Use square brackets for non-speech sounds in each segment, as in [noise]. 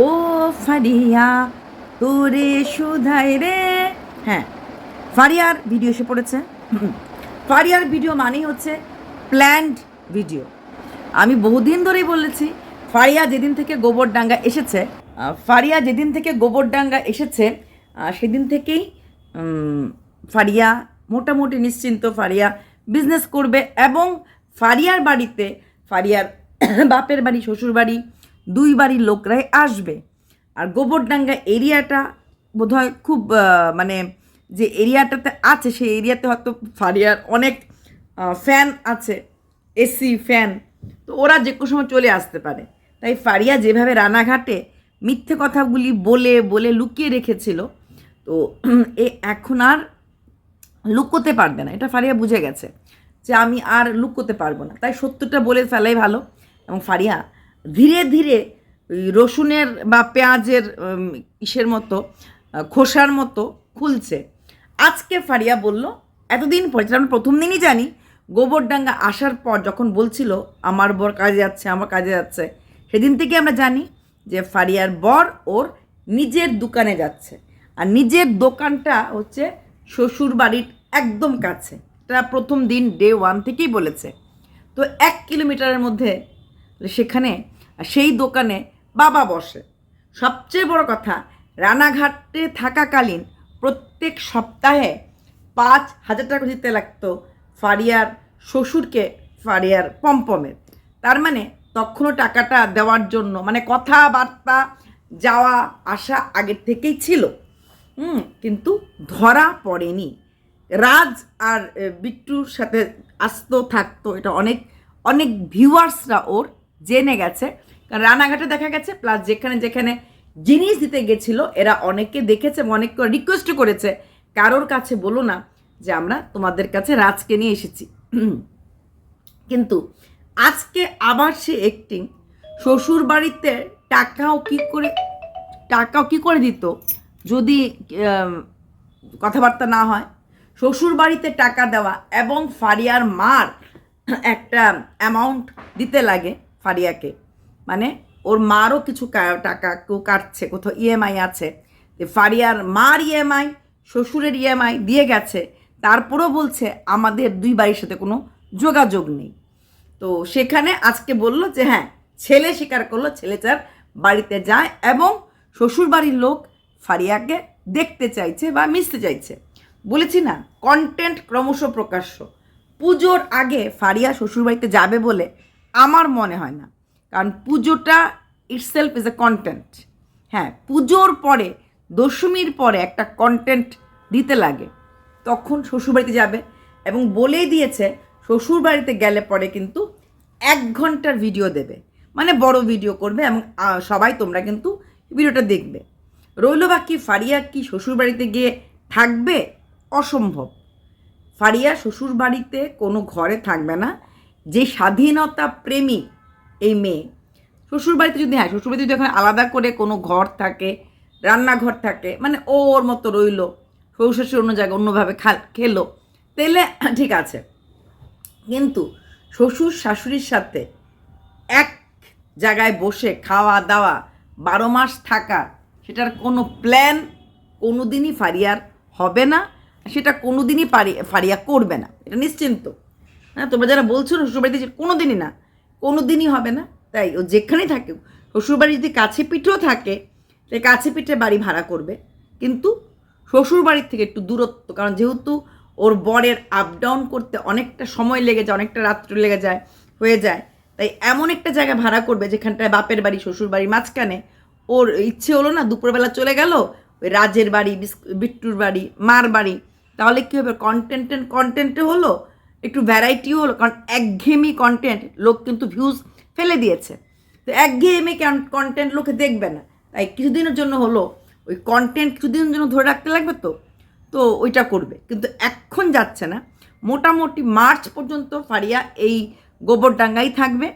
ও ফারিয়া, তোরে সুধাই রে। হ্যাঁ ফারিয়ার ভিডিও এসে পড়েছে। ফারিয়ার ভিডিও মানেই হচ্ছে প্ল্যান্ড ভিডিও আমি বহুদিন ধরেই বলেছি, ফারিয়া যেদিন থেকে গোবরডাঙ্গা এসেছে ফারিয়া যেদিন থেকে গোবরডাঙ্গা এসেছে সেদিন থেকেই ফারিয়া মোটামুটি নিশ্চিন্ত, ফারিয়া বিজনেস করবে এবং ফারিয়ার বাড়িতে, ফারিয়ার [coughs] বাপের বাড়ি শ্বশুর বাড়ি দুই বাড়ির লোকরাই আসবে। আর গোবরডাঙ্গা এরিয়াটা বোধহয় খুব মানে যে এরিয়াটাতে আছে, সেই এরিয়াতে হয়তো ফারিয়ার অনেক ফ্যান আছে এসি ফ্যান তো ওরা যে কোনো সময় চলে আসতে পারে। তাই ফারিয়া যেভাবে রানাঘাটে মিথ্যে কথাগুলি বলে বলে লুকিয়ে রেখেছিল, তো এ এখন আর লুকোতে পারবে না। এটা ফারিয়া বুঝে গেছে যে আমি আর লুকোতে পারব না। তাই সত্যটা বলে ফেলাই ভালো। এবং ফারিয়া ধীরে ধীরে রসুনের বা পেঁয়াজের ইসের মতো খোসার মতো খুলছে। আজকে ফারিয়া বলল, এতদিন পরে, যেটা আমরা প্রথম দিনই জানি, গোবরডাঙ্গা আসার পর যখন বলছিল, আমার বর কাজে যাচ্ছে, আমার কাজে যাচ্ছে, সেদিন থেকে আমরা জানি যে ফারিয়ার বর ওর নিজের দোকানে যাচ্ছে। আর নিজের দোকানটা হচ্ছে শ্বশুর বাড়ির একদম কাছে। এটা প্রথম দিন ডে ওয়ান থেকেই বলেছে। তো এক কিলোমিটারের মধ্যে, সেখানে সেই দোকানে বাবা বসে। সবচেয়ে বড় কথা, রানাঘাটে থাকাকালীন প্রত্যেক সপ্তাহে পাঁচ হাজার টাকা দিতে লাগতো ফারিয়ার শ্বশুরকে, ফারিয়ার পম্পমের তার মানে তখনও টাকাটা দেওয়ার জন্য মানে কথাবার্তা, যাওয়া, আসা আগের থেকেই ছিল। হুম, কিন্তু ধরা পড়েনি। রাজ আর বিট্টুর সাথে আসতো থাকতো এটা অনেক অনেক ভিউয়ার্সরা ওর জেনে গেছে। কারণ রানাঘাটে দেখা গেছে প্লাস যেখানে যেখানে জিনিস দিতে গেছিল, এরা অনেকে দেখেছে এবং অনেক রিকোয়েস্ট করেছে। কারোর কাছে বলো না যে আমরা তোমাদের কাছে রাজকে নিয়ে এসেছি। কিন্তু আজকে আবার সে একটি শ্বশুর বাড়িতে টাকাও কি করে, টাকাও কি করে দিত যদি কথাবার্তা না হয়? শ্বশুর বাড়িতে টাকা দেওয়া এবং ফারিয়ার মার একটা অ্যামাউন্ট দিতে লাগে। ফারিয়াকে। মানে ওর মারও কিছু টাকা কেউ কাটছে, কোথাও ইএমআই আছে। যে ফারিয়ার মার ইএমআই শ্বশুরের ইএমআই দিয়ে গেছে। তারপরেও বলছে, আমাদের দুই বাড়ির সাথে কোনো যোগাযোগ নেই। তো সেখানে আজকে বলল যে হ্যাঁ ছেলে স্বীকার করল, ছেলে তার বাড়িতে যায় এবং শ্বশুর বাড়ির লোক ফারিয়াকে দেখতে চাইছে বা মিশতে চাইছে। বলেছি না কন্টেন্ট ক্রমশ প্রকাশ্য। পুজোর আগে ফারিয়া শ্বশুরবাড়িতে যাবে বলে আমার মনে হয় না। কারণ পুজোটা ইটসেলফ ইজ এ কন্টেন্ট হ্যাঁ পুজোর পরে, দশমীর পরে একটা কন্টেন্ট দিতে লাগে, তখন শ্বশুরবাড়িতে যাবে এবং বলেই দিয়েছে, শ্বশুরবাড়িতে গেলে পরে কিন্তু এক ঘণ্টার ভিডিও দেবে। মানে বড় ভিডিও করবে এবং সবাই তোমরা কিন্তু ভিডিওটা দেখবে। রইল বাকি, ফারিয়া কি শ্বশুরবাড়িতে গিয়ে থাকবে? অসম্ভব। ফারিয়া শ্বশুরবাড়িতে কোনো ঘরে থাকবে না। যে স্বাধীনতা প্রেমী এই মেয়ে, শ্বশুরবাড়িতে যদি হ্যাঁ শ্বশুরবাড়িতে যদি এখন আলাদা করে কোনো ঘর থাকে, রান্নাঘর থাকে মানে ও ওর মতো রইল, শ্বশুর শাশুড়ি অন্য জায়গায় অন্যভাবে খা, খেলো, তাহলে [clears throat] ঠিক আছে। কিন্তু শ্বশুর শাশুড়ির সাথে এক জায়গায় বসে খাওয়া দাওয়া, বারো মাস থাকা, সেটার কোনো প্ল্যান কোনো দিনই ফারিয়ার হবে না, সেটা কোনো দিনই ফারিয়া করবে না, এটা নিশ্চিন্ত। হ্যাঁ তোমরা যারা বলছো শ্বশুরবাড়িতে কোনো দিনই না কোনো দিনই হবে না, তাই ও যেখানেই থাকে শ্বশুরবাড়ি যদি কাছে পিঠেও থাকে, সে কাছে পিঠে বাড়ি ভাড়া করবে। কিন্তু শ্বশুরবাড়ির থেকে একটু দূরত্ব, কারণ যেহেতু ওর বরের আপ ডাউন করতে অনেকটা সময় লেগে যায়, অনেকটা রাত্র লেগে যায়, হয়ে যায়, তাই এমন একটা জায়গা ভাড়া করবে যেখানটায় বাপের বাড়ি শ্বশুর বাড়ির মাঝখানে। ওর ইচ্ছে হলো না, দুপুরবেলা চলে গেল, ওই রাজের বাড়ি বিট্টুর বাড়ি, মার বাড়ি, তাহলে কী হবে? কন্টেন্ট কন্টেন্টে হলো একটু ভ্যারাইটিও হলো, কারণ একঘেয়েমি কন্টেন্ট লোক কিন্তু ভিউজ ফেলে দিয়েছে। তো একঘেয়েমি কন্টেন্ট লোকে দেখবে না। তাই কিছুদিনের জন্য হলো, ওই কন্টেন্ট কিছুদিনের জন্য ধরে রাখতে লাগবে তো? তো ওইটা করবে। কিন্তু এখন যাচ্ছে না। মোটামুটি মার্চ পর্যন্ত ফারিয়া এই গোবরডাঙ্গাই থাকবে।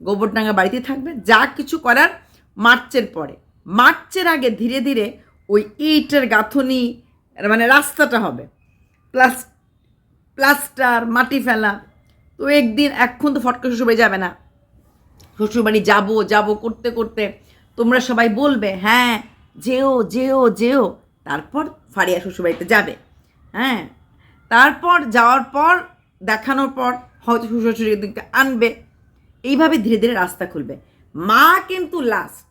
গোবরডাঙ্গা বাড়িতেই থাকবে। যা কিছু করার মার্চের পরে। মার্চের আগে ধীরে ধীরে ওই ইটের গাঁথনি মানে রাস্তাটা হবে। প্লাস প্লাস্টার, মাটি ফেলা। তো একদিন এখন তো ফটকা শ্বশুরবাড়ি যাবে না। শ্বশুরবাড়ি যাব যাব করতে করতে। তোমরা সবাই বলবে হ্যাঁ যেও যেও যেও। তারপর ফারিয়া শ্বশুরবাড়িতে যাবে। হ্যাঁ তারপর যাওয়ার পর, দেখানোর পর হয়তো শ্বশুর শ্বশুরকে আনবে। এইভাবে ধীরে ধীরে রাস্তা খুলবে। মা কিন্তু লাস্ট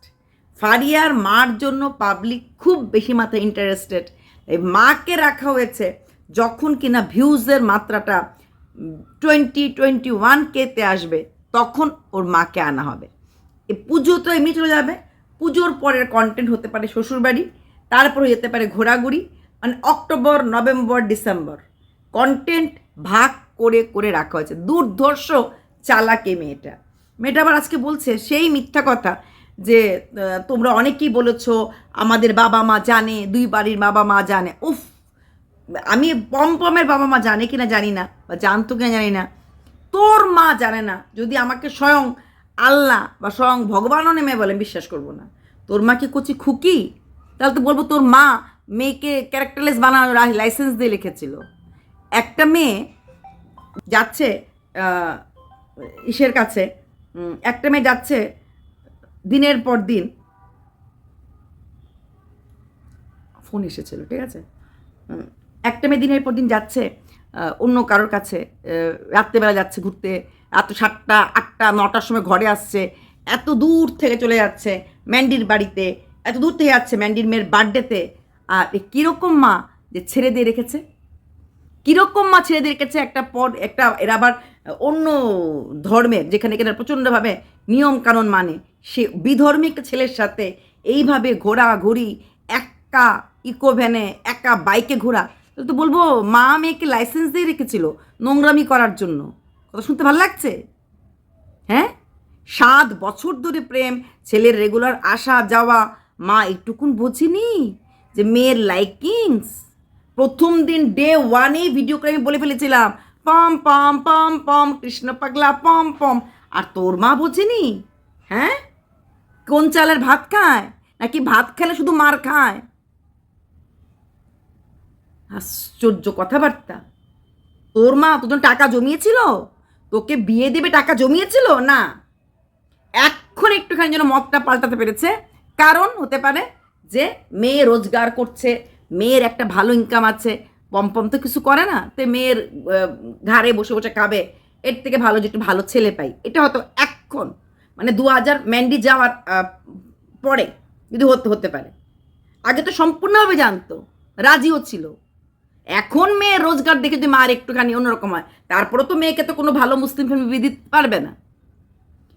ফারিয়ার মার জন্য পাবলিক খুব বেশি মাথায় ইন্টারেস্টেড এই মাকে রাখা হয়েছে। যখন কিনা ভিউজের মাত্রাটা টোয়েন্টি টোয়েন্টি ওয়ান কেতে আসবে, তখন ওর মাকে আনা হবে। এ পুজো তো এমনি চলে যাবে। পুজোর পরের কন্টেন্ট হতে পারে শ্বশুরবাড়ি, তারপরে যেতে পারে ঘোরাঘুরি মানে অক্টোবর, নভেম্বর, ডিসেম্বর। কন্টেন্ট ভাগ করে করে রাখা হয়েছে। দুর্ধর্ষ চালাকে মেয়েটা। মেয়েটা আবার আজকে বলছে সেই মিথ্যা কথা যে তোমরা অনেকেই বলেছ, আমাদের বাবা মা জানে, দুই বাড়ির বাবা মা জানে। উফ! আমি পমপমের বাবা মা জানে কিনা জানি না, বা জানতো কিনা জানি না। তোর মা জানে না, যদি আমাকে স্বয়ং আল্লাহ বা স্বয়ং ভগবানও নেমে বলে বিশ্বাস করব না। তোর মা কি কচি খুকি? তাহলে তো বলব তোর মা মেয়েকে ক্যারেক্টারলেস বানানোর লাইসেন্স দিয়ে লিখেছিল। একটা মেয়ে যাচ্ছে ইসের কাছে একটা মেয়ে যাচ্ছে দিনের পর দিন। ফোন এসেছিল, ঠিক আছে? একটা মেয়ে দিনের পর দিন যাচ্ছে অন্য কারোর কাছে রাত্রেবেলা যাচ্ছে ঘুরতে রাত সাতটা, আটটা, নটার সময় ঘরে আসছে, এত দূর থেকে চলে যাচ্ছে ম্যান্ডির বাড়িতে, এত দূর থেকে যাচ্ছে ম্যান্ডির মেয়ের বার্থডেতে। আর কীরকম মা যে ছেড়ে দিয়ে রেখেছে? কীরকম মা ছেড়ে দিয়ে রেখেছে একটা পর, একটা, এরা আবার অন্য ধর্মের, যেখানে কিনা প্রচণ্ডভাবে নিয়ম কানুন মানে সে বিধর্মী একটা ছেলের সাথে এইভাবে ঘোরাঘুরি, একা ইকো ভ্যানে একা বাইকে ঘোরা তো বলব, মা মেয়েকে লাইসেন্স দিয়ে রেখেছিল নোংরামি করার জন্য। কথা শুনতে ভালো লাগছে? হ্যাঁ? সাত বছর ধরে প্রেম, ছেলের রেগুলার আসা যাওয়া। মা একটুকুন বোঝেনি যে মেয়ের লাইকিংস প্রথম দিন ডে ওয়ানে ভিডিও করে আমি বলে ফেলেছিলাম, পম পম পম পম, কৃষ্ণ পাগলা, পম পম। আর তোর মা বোঝেনি? হ্যাঁ? কোন চালের ভাত খায়? নাকি ভাত খেলে শুধু মার খায়? আশ্চর্য কথাবার্তা। তোর মা তোর জন্য টাকা জমিয়েছিল? তোকে বিয়ে দেবে টাকা জমিয়েছিল? না। এখন একটুখানি যেন মতটা পাল্টাতে পেরেছে। কারণ হতে পারে যে মেয়ে রোজগার করছে, মেয়ের একটা ভালো ইনকাম আছে পম্পম তো কিছু করে না, তো মেয়ের ঘাড়ে বসে বসে খাবে, এর থেকে ভালো যে একটু ভালো ছেলে পাই। এটা হয়তো এখন মানে দু হাজার ম্যান্ডি যাওয়ার পরে যদি হতে হতে পারে। আগে তো সম্পূর্ণভাবে জানতো, রাজিও ছিল। এখন মেয়ে রোজগার দেখে যদি মার একটুখানি অন্যরকম হয় তারপরে তো মেয়েকে তো কোনো ভালো মুসলিম ফ্যামিলি দিতে পারবে না।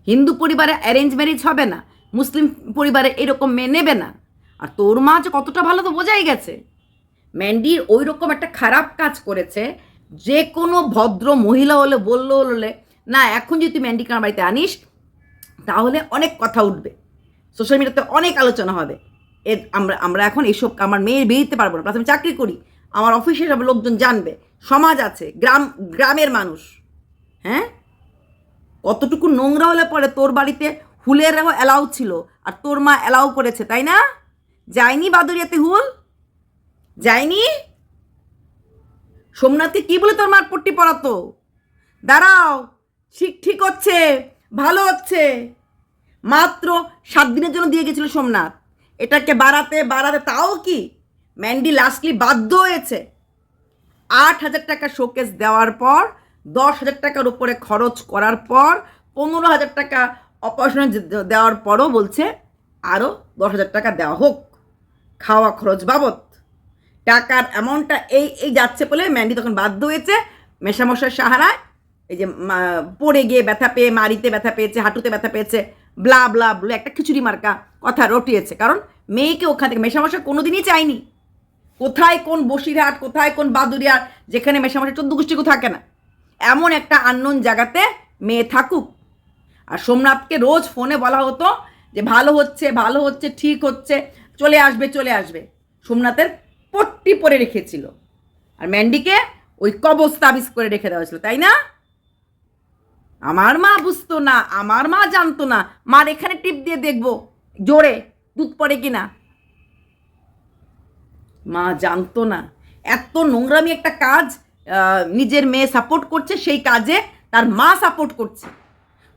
হিন্দু পরিবারে অ্যারেঞ্জ ম্যারেজ হবে না, মুসলিম পরিবারে এরকম মেয়ে নেবে না। আর তোর মা যে কতটা ভালো তো বোঝাই গেছে। ম্যান্ডির ওই রকম একটা খারাপ কাজ করেছে, যে কোনো ভদ্র মহিলা হলে, বলল হলে, না, এখন যদি তুই ম্যান্ডিকে আমার বাড়িতে আনিস, তাহলে অনেক কথা উঠবে। সোশ্যাল মিডিয়াতে অনেক আলোচনা হবে। এ, আমরা আমরা এখন এসব, আমার মেয়ের বেরোতে পারব না। আমি চাকরি করি আমার অফিসে সব লোকজন জানবে। সমাজ আছে, গ্রাম, গ্রামের মানুষ। হ্যাঁ? কতটুকু নোংরা হলে পরে তোর বাড়িতে হুলের অ্যালাউ ছিল, আর তোর মা অ্যালাউ করেছে, তাই না? যায়নি বাদুরিয়াতে হুল? যায়নি? সোমনাথকে কি বলে তোর মার পট্টি পড়াতো দাঁড়াও, ঠিক ঠিক হচ্ছে, ভালো হচ্ছে। মাত্র সাত দিনের জন্য দিয়ে গেছিল সোমনাথ। এটাকে বাড়াতে বাড়াতে তাও কি ম্যান্ডি লাস্টলি বাধ্য হয়েছে। আট হাজার টাকা শোকেস দেওয়ার পর, দশ হাজার টাকার উপরে খরচ করার পর, পনেরো হাজার টাকা অপারেশনে দেওয়ার পরও বলছে, আরও দশ হাজার টাকা দেওয়া হোক, খাওয়া খরচ বাবদ। টাকার অ্যামাউন্টটা এই এই যাচ্ছে বলে ম্যান্ডি তখন বাধ্য হয়েছে। মেশামশার সাহারায় এই যে পড়ে গিয়ে ব্যথা পেয়ে, মারিতে ব্যথা পেয়েছে, হাঁটুতে ব্যথা পেয়েছে ব্লা ব্লা বলে একটা খিচুড়ি মার্কা কথা রটিয়েছে। কারণ মেয়েকে ওখান থেকে মেশামশা কোনোদিনই চায়নি। কোথায় কোন বসিরহাট, কোথায় কোন বাদুরিয়ার যেখানে মেশামশাই চোদ্দ গোষ্ঠীকেও থাকে না। এমন একটা আননোন জায়গাতে মেয়ে থাকুক। আর সোমনাথকে রোজ ফোনে বলা হতো যে, ভালো হচ্ছে ভালো হচ্ছে, ঠিক হচ্ছে, চলে আসবে চলে আসবে। সোমনাথের পট্টি পরে রেখেছিল। আর ম্যান্ডিকে ওই কবজ তাবিজ করে রেখে দেওয়া ছিল তাই না? আমার মা বুঝতো না, আমার মা জানতো না। মার এখানে টিপ দিয়ে দেখব, জোরে, দুধ পড়ে কিনা। মা জানতো না। এত নোংরামি একটা কাজ নিজের মেয়ে সাপোর্ট করছে, সেই কাজে তার মা সাপোর্ট করছে।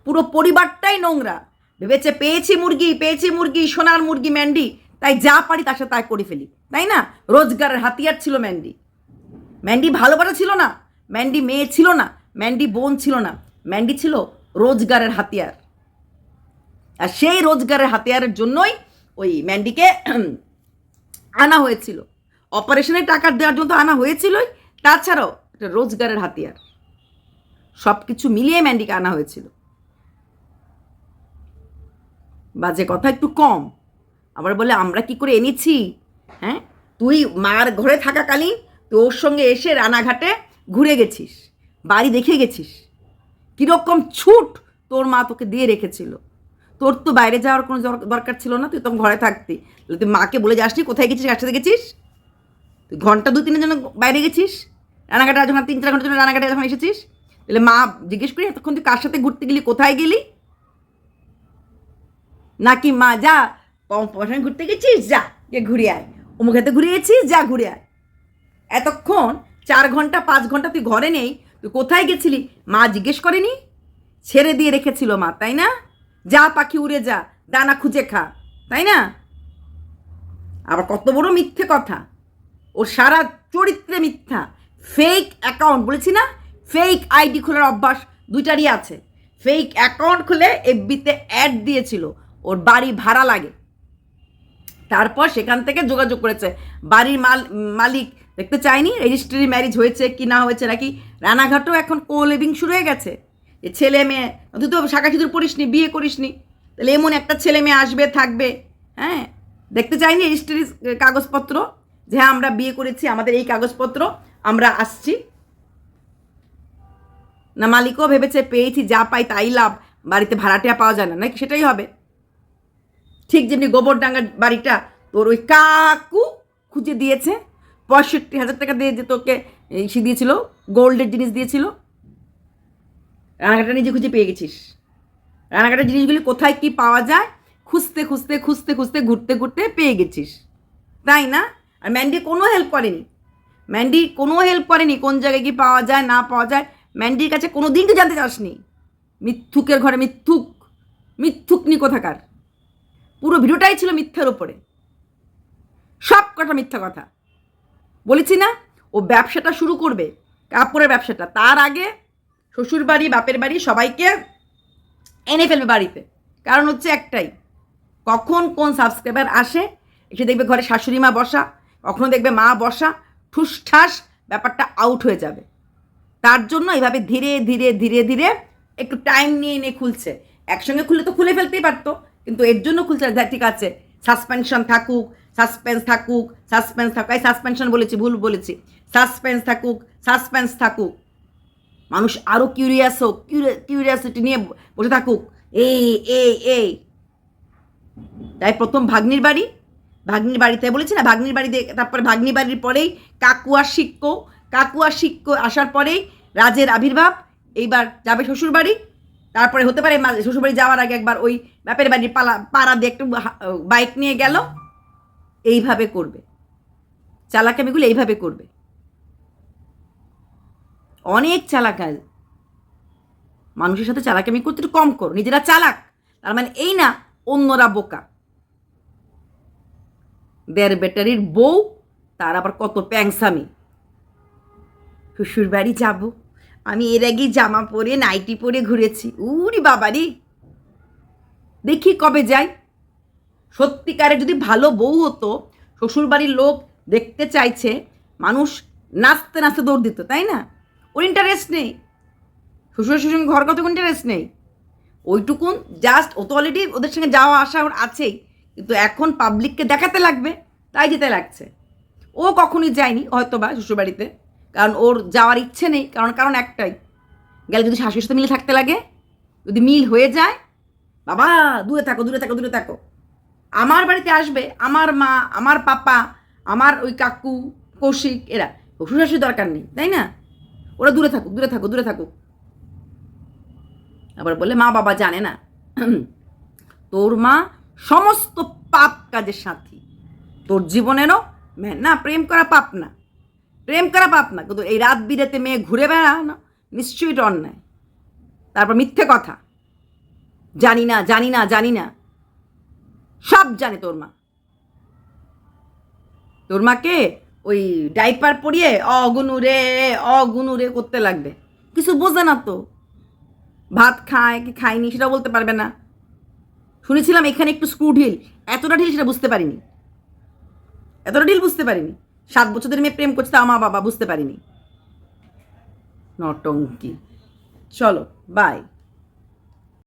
পুরো পরিবারটাই নোংরা। ভেবেছে, পেয়েছি মুরগি পেয়েছি মুরগি, সোনার মুরগি ম্যান্ডি, তাই যা পারি তার সাথে তাই করে ফেলি। তাই না? রোজগারের হাতিয়ার ছিল ম্যান্ডি। ম্যান্ডি ভালোবাসা ছিল না, ম্যান্ডি মেয়ে ছিল না, ম্যান্ডি বোন ছিল না। ম্যান্ডি ছিল রোজগারের হাতিয়ার। আর সেই রোজগারের হাতিয়ারের জন্যই ওই ম্যান্ডিকে আনা হয়েছিল। অপারেশনের টাকা দেওয়ার জন্য তো আনা হয়েছিলই, তাছাড়াও এটা রোজগারের হাতিয়ার। সব কিছু মিলিয়ে ম্যান্ডিকে আনা হয়েছিল। বাজে কথা একটু কম। আবার বলে, আমরা কি করে এনেছি? হ্যাঁ? তুই মার ঘরে থাকাকালীন তুই ওর সঙ্গে এসে রানাঘাটে ঘুরে গেছিস, বাড়ি দেখে গেছিস। কীরকম ছুট তোর মা তোকে দিয়ে রেখেছিল। তোর তো বাইরে যাওয়ার কোনো দরকার ছিল না, তুই তখন ঘরে থাকতি। তুই মাকে বলে যাসনি, কোথায় গেছিস, কার সাথে গেছিস? তুই ঘণ্টা দু তিনের জন্য বাইরে গেছিস? রানাঘাটে যখন তিন চার ঘণ্টার জন্য রানাঘাটে যখন এসেছিস? তাহলে মা জিজ্ঞেস করি, এতক্ষণ তুই কার সাথে ঘুরতে গেলি, কোথায় গেলি? নাকি মা, যা পম্পসান ঘুরতে গেছিস? যা, গিয়ে ঘুরে আয়। অমুক হাতে ঘুরে গেছিস? যা, ঘুরে আয়। এতক্ষণ চার ঘণ্টা, পাঁচ ঘণ্টা তুই ঘরে নেই, তুই কোথায় গেছিলি? মা জিজ্ঞেস করেনি? ছেড়ে দিয়ে রেখেছিল মা, তাই না? যা, পাখি উড়ে যা, দানা খুঁজে খা, তাই না? আবার কত বড় মিথ্যে কথা। ওর সারা চরিত্রে মিথ্যা। ফেক অ্যাকাউন্ট বলেছি না? ফেক আইডি খোলার অভ্যাস দুইটারই আছে। ফেক অ্যাকাউন্ট খুলে এফবিতে অ্যাড দিয়েছিল। ওর বাড়ি ভাড়া লাগে। তারপর সেখান থেকে যোগাযোগ করেছে। বাড়ির মাল, মালিক দেখতে চাইনি রেজিস্ট্রি ম্যারেজ হয়েছে কি না হয়েছে নাকি? রানাঘাটও এখন কো লিভিং শুরু হয়ে গেছে। যে ছেলে মেয়ে তুই তো শাখা সিঁদুর পড়িসনি, বিয়ে করিসনি। তাহলে এমন একটা ছেলে মেয়ে আসবে, থাকবে হ্যাঁ? দেখতে চাইনি রেজিস্ট্রি কাগজপত্র। যে হ্যাঁ আমরা বিয়ে করেছি, আমাদের এই কাগজপত্র, আমরা আসছি। না, মালিকও ভেবেছে, পেয়েছি, যা পাই তাই লাভ, বাড়িতে ভাড়াটিয়া পাওয়া যায় না, নাকি সেটাই হবে? ঠিক যেমনি গোবরডাঙ্গার বাড়িটা তোর ওই কাকু খুঁজে দিয়েছে, পঁয়ষট্টি হাজার টাকা দিয়ে যে তোকে সে দিয়েছিল, গোল্ডের জিনিস দিয়েছিল। রানাঘাটা নিজে খুঁজে পেয়ে গেছিস। রানাঘাটের জিনিসগুলি কোথায় কি পাওয়া যায়, খুঁজতে খুঁজতে খুঁজতে খুঁজতে, ঘুরতে ঘুরতে পেয়ে গেছিস। তাই না? আর ম্যান্ডি কোনো হেল্প করেনি। ম্যান্ডি কোনো হেল্প করেনি, কোন জায়গায় কি পাওয়া যায়, না পাওয়া যায়, ম্যান্ডির কাছে কোনো দিন তো জানতে চাসনি। মিথ্যুকের ঘরে মিথ্যুক মিথ্যুকনি কোথাকার পুরো ভিডিওটাই ছিল মিথ্যার ওপরে সব কটা মিথ্যা কথা। বলেছি না, ও ব্যবসাটা শুরু করবে, কাপড়ের ব্যবসাটা। তার আগে শ্বশুর বাড়ি, বাপের বাড়ি সবাইকে এনে ফেলবে বাড়িতে। কারণ হচ্ছে একটাই, কখন কোন সাবস্ক্রাইবার আসে, এসে দেখবে ঘরে শাশুড়ি মা বসা কখনো দেখবে মা বসা, ঠুসঠাস, ব্যাপারটা আউট হয়ে যাবে। তার জন্য এইভাবে ধীরে ধীরে ধীরে ধীরে একটু টাইম নিয়ে নিয়ে খুলছে। একসঙ্গে খুলে তো খুলে ফেলতেই পারতো, কিন্তু এর জন্য খুলছে ঠিক আছে সাসপেনশন থাকুক সাসপেন্স থাকুক সাসপেন্স থাকুক। সাসপেনশন বলেছি, ভুল বলেছি। সাসপেন্স থাকুক সাসপেন্স থাকুক। মানুষ আরও কিউরিয়াস হোক কিউরিয়াসিটি নিয়ে বসে থাকুক। এই এই এই। তাই প্রথম ভাগ্নির বাড়ি ভাগ্নির বাড়িতে, বলেছি না, ভাগ্নির বাড়িতে, তারপরে ভাগ্নি বাড়ির পরেই কাকুয়া শিক্ষ কাকুয়া শিক্ষ আসার পরেই রাজের আবির্ভাব, এইবার যাবে শ্বশুরবাড়ি, তারপরে হতে পারে মা- শ্বশুর যাওয়ার আগে একবার ওই বাপের বাড়ির পালা, পাড়া দিয়ে একটু বাইক নিয়ে গেল, এইভাবে করবে। চালাকামিগুলো এইভাবে করবে। অনেক চালাকাজ মানুষের সাথে চালাকামি করতে একটু কম করো। নিজেরা চালাক। তার মানে এই না, অন্যরা বোকা। দেড় ব্যাটারির বউ তার আবার কত প্যাংসামি শ্বশুর বাড়ি যাব, আমি এর আগে জামা পরে নাইটি পরে ঘুরেছি। উরি বাবারি! দেখি কবে যাই। সত্যিকারে যদি ভালো বউ হতো, শ্বশুরবাড়ির লোক দেখতে চাইছে, মানুষ নাচতে নাচতে দৌড় দিত, তাই না? ওর ইন্টারেস্ট নেই। শ্বশুর শ্বশুর ঘর কত ইন্টারেস্ট নেই? ওইটুকুন জাস্ট ও তো অলরেডি ওদের সঙ্গে যাওয়া আসা ওর আছেই। কিন্তু এখন পাবলিককে দেখাতে লাগবে, তাই যেতে লাগছে। ও কখনই যায়নি হয়তো বা শ্বশুরবাড়িতে, কারণ ওর যাওয়ার ইচ্ছে নেই, কারণ কারণ একটাই, গেলে যদি শাশুড়ির সাথে মিলে থাকতে লাগে, যদি মিল হয়ে যায়, বাবা, দূরে থাকো দূরে থাকো দূরে থাকো। আমার বাড়িতে আসবে, আমার মা, আমার পাপা, আমার ওই কাকু, কৌশিক, এরা। শ্বশুর শাশুড়ি দরকার নেই, তাই না? ওরা দূরে থাকুক দূরে থাকুক দূরে থাকুক। আবার বলে, মা বাবা জানে না। তোর মা সমস্ত পাপ কাজের সাথী। তোর জীবনেরও মে- না, প্রেম করা পাপ না। প্রেম করা পাপ না, কিন্তু এই রাত বিরেতে মেয়ে ঘুরে বেড়ানো নিশ্চয়ই এটা অন্যায়। তারপর মিথ্যে কথা। জানি না জানি না জানি না। সব জানে তোর মা। তোর মাকে ওই ডাইপার পরিয়ে অগুনু রে অগুনু রে করতে লাগবে। কিছু বোঝে না তো। ভাত খায় কি খায়নি সেটা বলতে পারবে না। শুনেছিলাম এখানে একটু স্ক্রু ঢিল। এতটা ঢিল সেটা বুঝতে পারিনি। এতটা ঢিল বুঝতে পারিনি। সাত বছরের মেয়ে প্রেম করছে আমার বাবা বুঝতে পারিনি। নটঙ্কি। চলো বাই